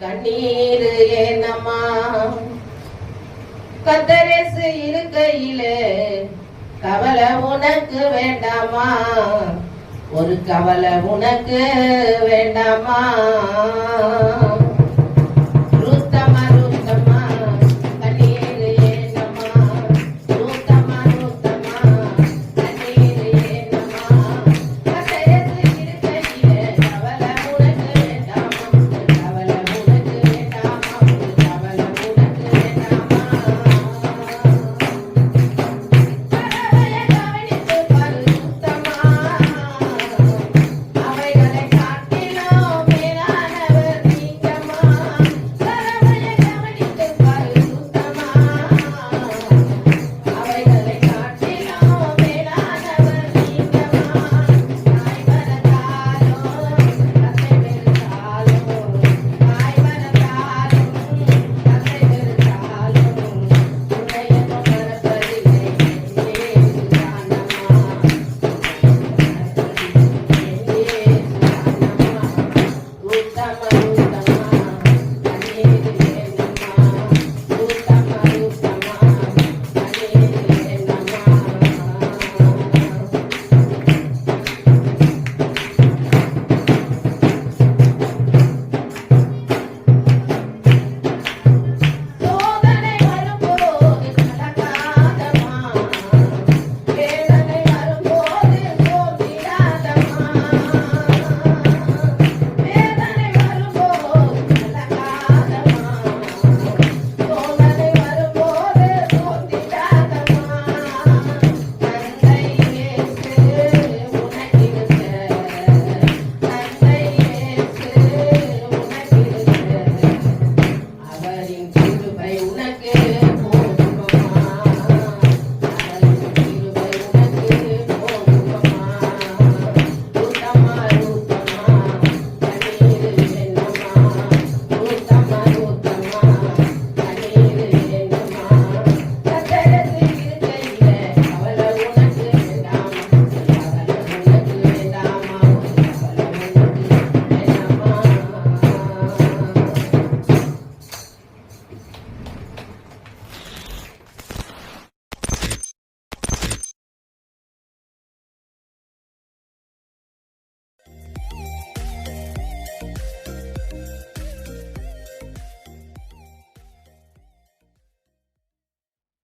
கண்ணீர் ஏனம்மா. கத்தரசு இருக்கையிலே கவலை உனக்கு வேண்டாமா? ஒரு கவலை உனக்கு வேண்டாமா?